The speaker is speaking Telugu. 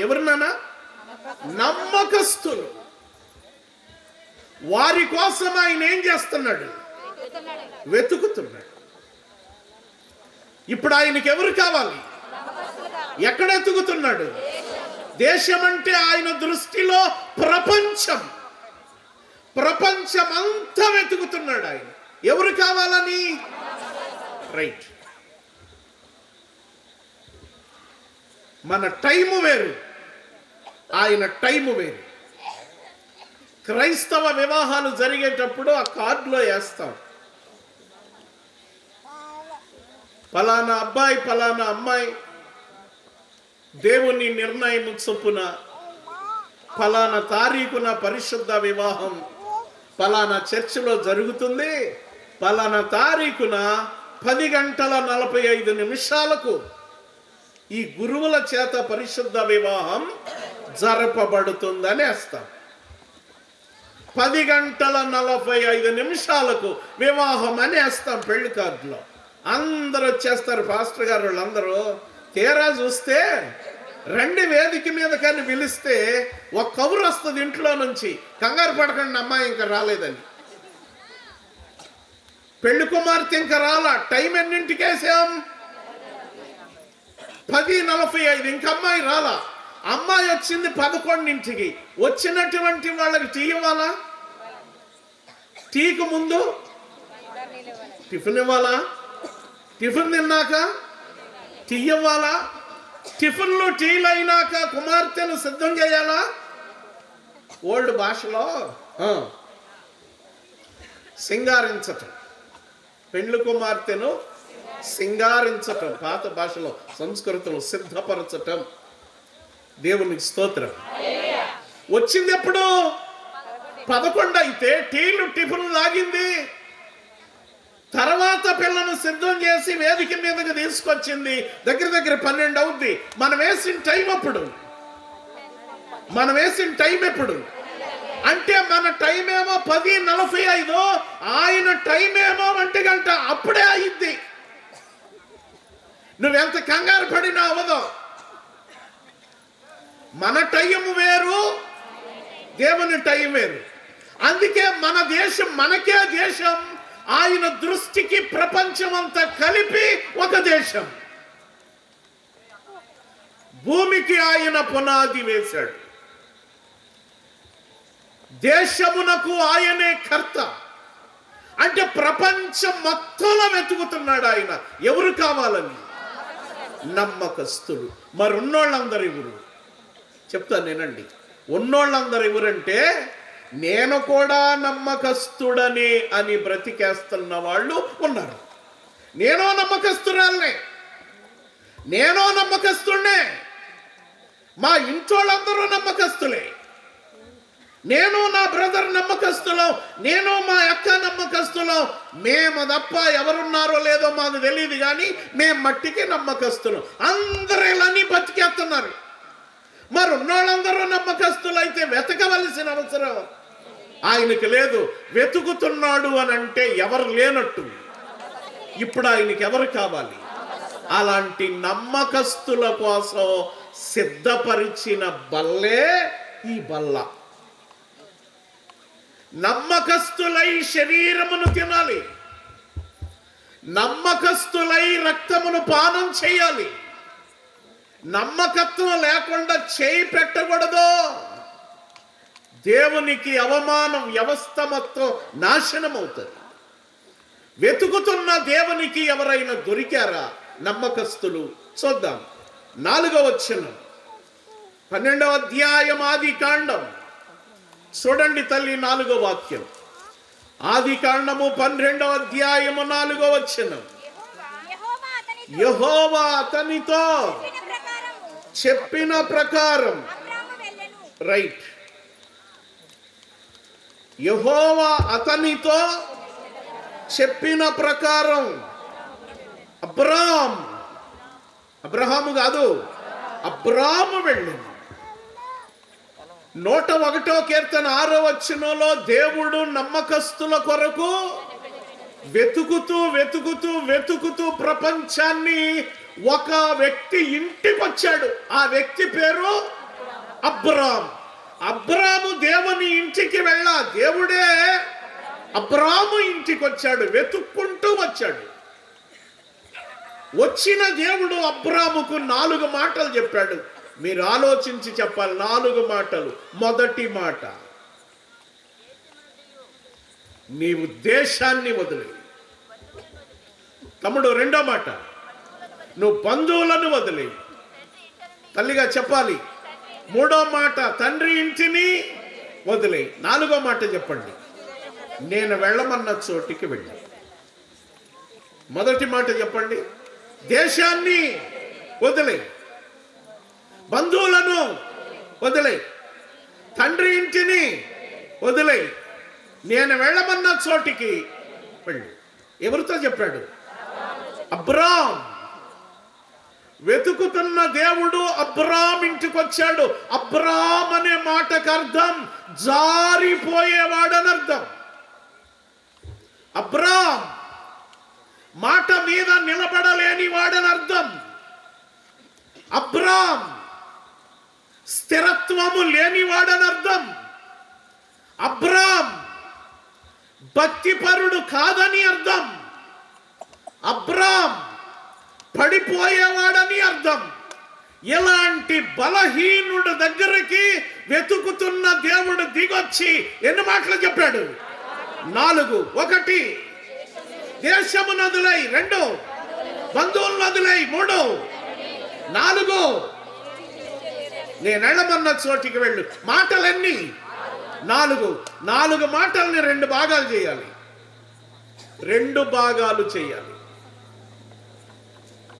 ఎవరు నాన్న? నమ్మకస్తులు. వారి కోసం ఆయన ఏం చేస్తున్నాడు? వెతుకుతున్నాడు. ఇప్పుడు ఆయనకి ఎవరు కావాలి? ఎక్కడ ఎతుకుతున్నాడు దేశం అంటే ఆయన దృష్టిలో ప్రపంచం. ప్రపంచం అంతా వెతుకుతున్నాడు ఆయన. ఎవరు కావాలని? రైట్. మన టైము వేరు. ఆయన టైము వేరు. క్రైస్తవ వివాహాలు జరిగేటప్పుడు ఆ కార్డులో వేస్తాం. ఫలానా అబ్బాయి ఫలానా అమ్మాయి దేవుని నిర్ణయం చొప్పున ఫలానా తారీఖున పరిశుద్ధ వివాహం ఫలానా చర్చిలో జరుగుతుంది ఫలానా తారీఖున పది గంటల నలభై ఐదు నిమిషాలకు ఈ గురువుల చేత పరిశుద్ధ వివాహం జరపబడుతుందని వేస్తాం పది గంటల నలభై ఐదు నిమిషాలకు వివాహం అని వేస్తాం పెళ్ళి కార్డులో. అందరూ వచ్చేస్తారు పాస్టర్ గారు వాళ్ళందరూ. తీరా చూస్తే రెండు వేదిక మీద కానీ పిలిస్తే ఒక కబురు వస్తుంది ఇంట్లో నుంచి. కంగారు పడకండి అమ్మాయి ఇంకా రాలేదని. పెళ్ళి కుమార్తె ఇంకా రాలా. టైం ఎన్నింటికేసాం పది నలభై ఐదు ఇంక అమ్మాయి రాలా? అమ్మాయి వచ్చింది పదకొండింటికి. వచ్చినటువంటి వాళ్ళకి టీ ఇవ్వాలా? టీకి ముందు టిఫిన్ ఇవ్వాలా? టిఫిన్ తిన్నాక టీ ఇవ్వాలా? టిఫిన్లు టీలు అయినాక కుమార్తెను సిద్ధం చేయాలా? ఓల్డ్ భాషలో సింగారించటం. పెండ్లి కుమార్తెను సింగారించటం పాత భాషలో సంస్కృతం సిద్ధపరచటం. దేవునికి స్తోత్రం. వచ్చింది ఎప్పుడు పదకొండు అయితే టీలు టిఫిన్ లాగింది. తర్వాత పిల్లను సిద్ధం చేసి వేదిక మీదకి తీసుకొచ్చింది. దగ్గర దగ్గర పన్నెండు అవుద్ది. మనం వేసిన టైం అప్పుడు. మనం వేసిన టైం ఎప్పుడు? అంటే మన టైం ఏమో పది నలభై ఐదు. ఆయన టైం ఏమో ఒంటి గంట అప్పుడే అయింది నువ్వెంత కంగారు పడినా అవ్వదు. మన టైం వేరు దేవుని టైం వేరు. అందుకే మన దేశం మనకే దేశం ఆయన దృష్టికి ప్రపంచం అంతా కలిపి ఒక దేశం. భూమికి ఆయన పునాది వేశాడు. దేశమునకు ఆయనే కర్త. అంటే ప్రపంచం మొత్తంలో వెతుకుతున్నాడు ఆయన. ఎవరు కావాలని? నమ్మకస్తులు. మరి ఉన్నోళ్ళందరు ఎవరు చెప్తాను నేనండి. ఉన్నోళ్ళందరు ఎవరంటే నేను కూడా నమ్మకస్తుడని అని బ్రతికేస్తున్న వాళ్ళు ఉన్నారు. నేనో నమ్మకస్తురాలనే. నేనో నమ్మకస్తుడినే మా ఇంట్లోళ్ళందరూ నమ్మకస్తులే. నేను నా బ్రదర్ నమ్మకస్తులం నేను మా అక్క నమ్మకస్తులం. మేము తప్ప ఎవరున్నారో లేదో మాకు తెలియదు కానీ మేము మట్టికి నమ్మకస్తులం. అందరూ ఇలాని బతికేస్తున్నారు. మరి ఉన్నోళ్ళందరూ నమ్మకస్తులు అయితే వెతకవలసిన అవసరం. ఆయనకి లేదు వెతుకుతున్నాడు అని అంటే ఎవరు లేనట్టు. ఇప్పుడు ఆయనకి ఎవరు కావాలి? అలాంటి నమ్మకస్తుల కోసం సిద్ధపరిచిన బల్లే ఈ బల్ల. నమ్మకస్తులై శరీరమును తినాలి. నమ్మకస్తులై రక్తమును పానం చేయాలి. నమ్మకత్వం లేకుండా చేయి పెట్టకూడదు. దేవునికి అవమానం వ్యవస్థ మొత్తం నాశనం అవుతుంది వెతుకుతున్న దేవునికి ఎవరైనా దొరికారా? నమ్మకస్తులు. చూద్దాం. నాలుగవ వచ్చిన పన్నెండవ అధ్యాయం ఆది కాండం. చూడండి తల్లి నాలుగో వాక్యం. ఆది కాండము పన్నెండవ అధ్యాయము నాలుగో వచ్చిన అతనితో యహోవా అతనితో చెప్పిన ప్రకారం. రైట్. యహోవా అతనితో చెప్పిన ప్రకారం. అబ్రామ్. అబ్రహాము కాదు. అబ్రాము వెళ్ళింది. నూట ఒకటో కీర్తన ఆరో వచ్చినలో దేవుడు నమ్మకస్తుల కొరకు వెతుకుతూ వెతుకుతూ వెతుకుతూ ప్రపంచాన్ని ఒక వ్యక్తి ఇంటికొచ్చాడు. ఆ వ్యక్తి పేరు అబ్రామ్. అబ్రాము దేవుని ఇంటికి వెళ్ళ దేవుడే అబ్రాము ఇంటికి వచ్చాడు వెతుక్కుంటూ వచ్చాడు. వచ్చిన దేవుడు అబ్రాముకు నాలుగు మాటలు చెప్పాడు. మీరు ఆలోచించి చెప్పాలి నాలుగు మాటలు. మొదటి మాట నీవు దేశాన్ని వదిలి. తమ్ముడు రెండో మాట నువ్వు బంధువులను వదిలి. తల్లిగా చెప్పాలి మూడో మాట తండ్రి ఇంటిని వదిలే. నాలుగో మాట చెప్పండి నేను వెళ్ళమన్న చోటికి వెళ్ళి. మొదటి మాట చెప్పండి దేశాన్ని వదిలే. బంధువులను వదిలే. తండ్రి ఇంటిని వదిలే. నేను వెళ్ళమన్న చోటికి వెళ్ళు. ఎవరితో చెప్పాడు? అబ్రామ్. వెతుకుతున్న దేవుడు అబ్రామ్ ఇంటికి వచ్చాడు. అబ్రామ్ అనే మాటకు అర్థం జారిపోయేవాడని అర్థం. అబ్రామ్ మాట మీద నిలబడలేని వాడని అర్థం. అబ్రామ్ స్థిరత్వము లేనివాడని అర్థం అబ్రామ్ భక్తిపరుడు కాదని అర్థం. అబ్రామ్ పడిపోయేవాడని అర్థం. ఇలాంటి బలహీనుడు దగ్గరికి వెతుకుతున్న దేవుడు దిగొచ్చి ఎన్ని మాటలు చెప్పాడు? నాలుగు. ఒకటి. దేశము నదులై రెండు. బంధువుల నదులై మూడు. నాలుగు. నేను వెళ్ళమన్న చోటికి వెళ్ళు. మాటలన్నీ. నాలుగు. నాలుగు మాటల్ని రెండు భాగాలు చేయాలి. రెండు భాగాలు చేయాలి.